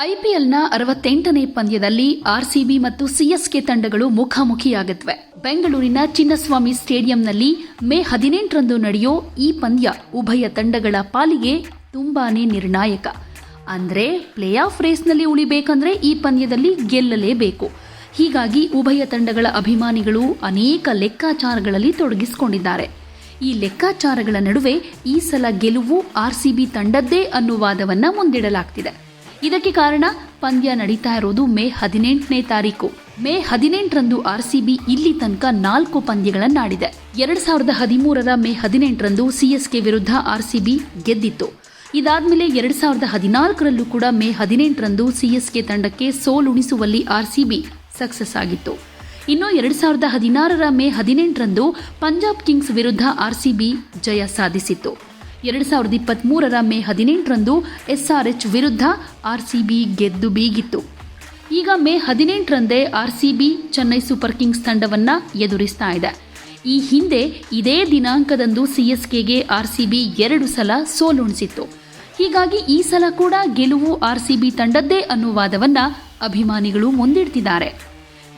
ಐಪಿಎಲ್ನ ಅರವತ್ತೆಂಟನೇ ಪಂದ್ಯದಲ್ಲಿ ಆರ್ಸಿಬಿ ಮತ್ತು ಸಿಎಸ್ಕೆ ತಂಡಗಳು ಮುಖಾಮುಖಿಯಾಗತ್ವೆ ಬೆಂಗಳೂರಿನ ಚಿನ್ನಸ್ವಾಮಿ ಸ್ಟೇಡಿಯಂನಲ್ಲಿ ಮೇ ಹದಿನೆಂಟರಂದು ನಡೆಯೋ ಈ ಪಂದ್ಯ ಉಭಯ ತಂಡಗಳ ಪಾಲಿಗೆ ತುಂಬಾನೇ ನಿರ್ಣಾಯಕ. ಅಂದ್ರೆ ಪ್ಲೇ ಆಫ್ ರೇಸ್ನಲ್ಲಿ ಉಳಿಬೇಕಂದ್ರೆ ಈ ಪಂದ್ಯದಲ್ಲಿ ಗೆಲ್ಲಲೇಬೇಕು. ಹೀಗಾಗಿ ಉಭಯ ತಂಡಗಳ ಅಭಿಮಾನಿಗಳು ಅನೇಕ ಲೆಕ್ಕಾಚಾರಗಳಲ್ಲಿ ತೊಡಗಿಸಿಕೊಂಡಿದ್ದಾರೆ. ಈ ಲೆಕ್ಕಾಚಾರಗಳ ನಡುವೆ ಈ ಸಲ ಗೆಲುವು ಆರ್ಸಿಬಿ ತಂಡದ್ದೇ ಅನ್ನುವ ವಾದವನ್ನು ಮುಂದಿಡಲಾಗ್ತಿದೆ. ಇದಕ್ಕೆ ಕಾರಣ ಪಂದ್ಯ ನಡೀತಾ ಇರೋದು ಮೇ ಹದಿನೆಂಟನೇ ತಾರೀಕು. ಮೇ ಹದಿನೆಂಟರಂದು ಆರ್ಸಿಬಿ ಇಲ್ಲಿ ತನಕ ನಾಲ್ಕು ಪಂದ್ಯಗಳನ್ನಾಡಿದೆ ಎರಡ್ ಸಾವಿರದ ಹದಿಮೂರರ ಮೇ ಹದಿನೆಂಟರಂದು ಸಿಎಸ್ಕೆ ವಿರುದ್ಧ ಆರ್ಸಿಬಿ ಗೆದ್ದಿತ್ತು. ಇದಾದ್ಮೇಲೆ ಎರಡ್ ಸಾವಿರದ ಹದಿನಾಲ್ಕರಲ್ಲೂ ಕೂಡ ಮೇ ಹದಿನೆಂಟರಂದು ಸಿಎಸ್ಕೆ ತಂಡಕ್ಕೆ ಸೋಲುಣಿಸುವಲ್ಲಿ ಆರ್ಸಿಬಿ ಸಕ್ಸಸ್ ಆಗಿತ್ತು. ಇನ್ನು ಎರಡು ಸಾವಿರದ ಹದಿನಾರರ ಮೇ ಹದಿನೆಂಟರಂದು ಪಂಜಾಬ್ ಕಿಂಗ್ಸ್ ವಿರುದ್ಧ ಆರ್ಸಿಬಿ ಜಯ ಸಾಧಿಸಿತ್ತು. ಎರಡು ಸಾವಿರದ ಇಪ್ಪತ್ತ್ಮೂರರ ಮೇ ಹದಿನೆಂಟರಂದು ಎಸ್ಆರ್ಎಚ್ ವಿರುದ್ಧ ಆರ್ಸಿಬಿ ಗೆದ್ದು ಬೀಗಿತ್ತು. ಈಗ ಮೇ ಹದಿನೆಂಟರಂದೇ ಆರ್ಸಿಬಿ ಚೆನ್ನೈ ಸೂಪರ್ ಕಿಂಗ್ಸ್ ತಂಡವನ್ನು ಎದುರಿಸ್ತಾ ಇದೆ. ಈ ಹಿಂದೆ ಇದೇ ದಿನಾಂಕದಂದು ಸಿಎಸ್ಕೆಗೆ ಆರ್ಸಿಬಿ ಎರಡು ಸಲ ಸೋಲುಣಿಸಿತ್ತು ಹೀಗಾಗಿ ಈ ಸಲ ಕೂಡ ಗೆಲುವು ಆರ್ಸಿಬಿ ತಂಡದ್ದೇ ಅನ್ನುವ ವಾದವನ್ನ ಅಭಿಮಾನಿಗಳು ಮುಂದಿಡ್ತಿದ್ದಾರೆ.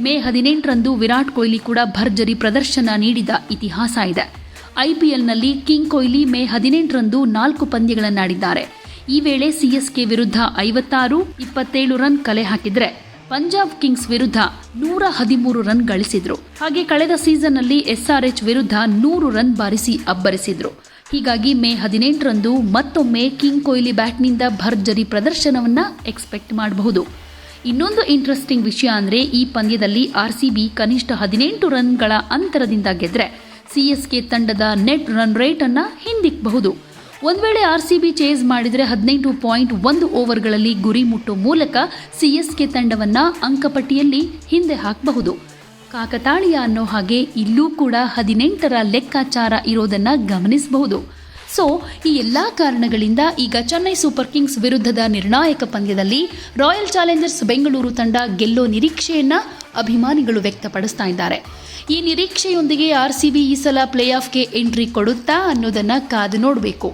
ಮೇ ಹದಿನೆಂಟರಂದು ವಿರಾಟ್ ಕೊಹ್ಲಿ ಕೂಡ ಭರ್ಜರಿ ಪ್ರದರ್ಶನ ನೀಡಿದ ಇತಿಹಾಸ ಇದೆ. ಐಪಿಎಲ್ನಲ್ಲಿ ಕಿಂಗ್ ಕೊಹ್ಲಿ ಮೇ ಹದಿನೆಂಟರಂದು ನಾಲ್ಕು ಪಂದ್ಯಗಳನ್ನಾಡಿದ್ದಾರೆ. ಈ ವೇಳೆ ಸಿಎಸ್ಕೆ ವಿರುದ್ಧ ಐವತ್ತಾರು, ಇಪ್ಪತ್ತೇಳು ರನ್ ಕಲೆ ಹಾಕಿದ್ರೆ ಪಂಜಾಬ್ ಕಿಂಗ್ಸ್ ವಿರುದ್ಧ ನೂರ ಹದಿಮೂರು ರನ್ ಗಳಿಸಿದ್ರು. ಹಾಗೆ ಕಳೆದ ಸೀಸನ್ನಲ್ಲಿ ಎಸ್ಆರ್ಎಚ್ ವಿರುದ್ಧ ನೂರು ರನ್ ಬಾರಿಸಿ ಅಬ್ಬರಿಸಿದ್ರು. ಹೀಗಾಗಿ ಮೇ ಹದಿನೆಂಟರಂದು ಮತ್ತೊಮ್ಮೆ ಕಿಂಗ್ ಕೊಹ್ಲಿ ಬ್ಯಾಟ್ನಿಂದ ಭರ್ಜರಿ ಪ್ರದರ್ಶನವನ್ನ ಎಕ್ಸ್ಪೆಕ್ಟ್ ಮಾಡಬಹುದು. ಇನ್ನೊಂದು ಇಂಟ್ರೆಸ್ಟಿಂಗ್ ವಿಷಯ ಅಂದರೆ ಈ ಪಂದ್ಯದಲ್ಲಿ ಆರ್ಸಿಬಿ ಕನಿಷ್ಠ ಹದಿನೆಂಟು ರನ್ಗಳ ಅಂತರದಿಂದ ಗೆದ್ರೆ ಕೆ ತಂಡದ ನೆಟ್ ರನ್ ರೇಟ್ ಅನ್ನ ಹಿಂದಿಕ್ಕಬಹುದು ಒಂದು ವೇಳೆ ಬಿ ಚೇಸ್ ಮಾಡಿದರೆ ಹದಿನೆಂಟು ಪಾಯಿಂಟ್ ಒಂದು ಓವರ್ಗಳಲ್ಲಿ ಗುರಿ ಮುಟ್ಟೋ ಮೂಲಕ ಸಿ ಎಸ್ ಕೆ ತಂಡವನ್ನು ಅಂಕಪಟ್ಟಿಯಲ್ಲಿ ಹಿಂದೆ ಹಾಕಬಹುದು. ಕಾಕತಾಳೀಯ ಅನ್ನೋ ಹಾಗೆ ಇಲ್ಲೂ ಕೂಡ ಹದಿನೆಂಟರ ಲೆಕ್ಕಾಚಾರ ಇರೋದನ್ನು ಗಮನಿಸಬಹುದು. ಸೊ, ಈ ಎಲ್ಲಾ ಕಾರಣಗಳಿಂದ ಈಗ ಚೆನ್ನೈ ಸೂಪರ್ ಕಿಂಗ್ಸ್ ವಿರುದ್ಧದ ನಿರ್ಣಾಯಕ ಪಂದ್ಯದಲ್ಲಿ ರಾಯಲ್ ಚಾಲೆಂಜರ್ಸ್ ಬೆಂಗಳೂರು ತಂಡ ಗೆಲ್ಲೋ ನಿರೀಕ್ಷೆಯನ್ನ ಅಭಿಮಾನಿಗಳು ವ್ಯಕ್ತಪಡಿಸ್ತಾ ಇದ್ದಾರೆ. ಈ ನಿರೀಕ್ಷೆಯೊಂದಿಗೆ ಆರ್ಸಿಬಿ ಈ ಸಲ ಪ್ಲೇ ಆಫ್ಗೆ ಎಂಟ್ರಿ ಕೊಡುತ್ತಾ ಅನ್ನೋದನ್ನ ಕಾದು ನೋಡಬೇಕು.